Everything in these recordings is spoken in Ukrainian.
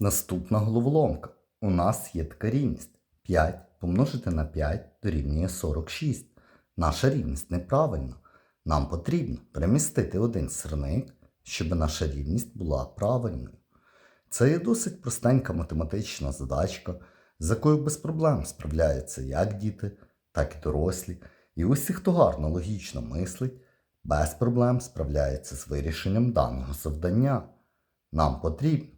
Наступна головоломка. У нас є така рівність. 5 помножити на 5 дорівнює 46. Наша рівність неправильна. Нам потрібно перемістити один сирник, щоб наша рівність була правильною. Це є досить простенька математична задачка, з якою без проблем справляються як діти, так і дорослі. І усі, хто гарно логічно мислить, без проблем справляється з вирішенням даного завдання. Нам потрібно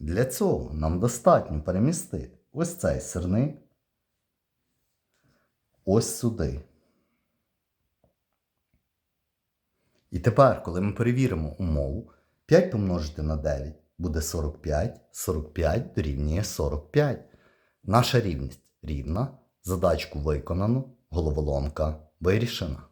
Для цього нам достатньо перемістити ось цей сирник ось сюди. І тепер, коли ми перевіримо умову, 5 помножити на 9 буде 45, 45 дорівнює 45. Наша рівність рівна, задачку виконано, головоломка вирішена.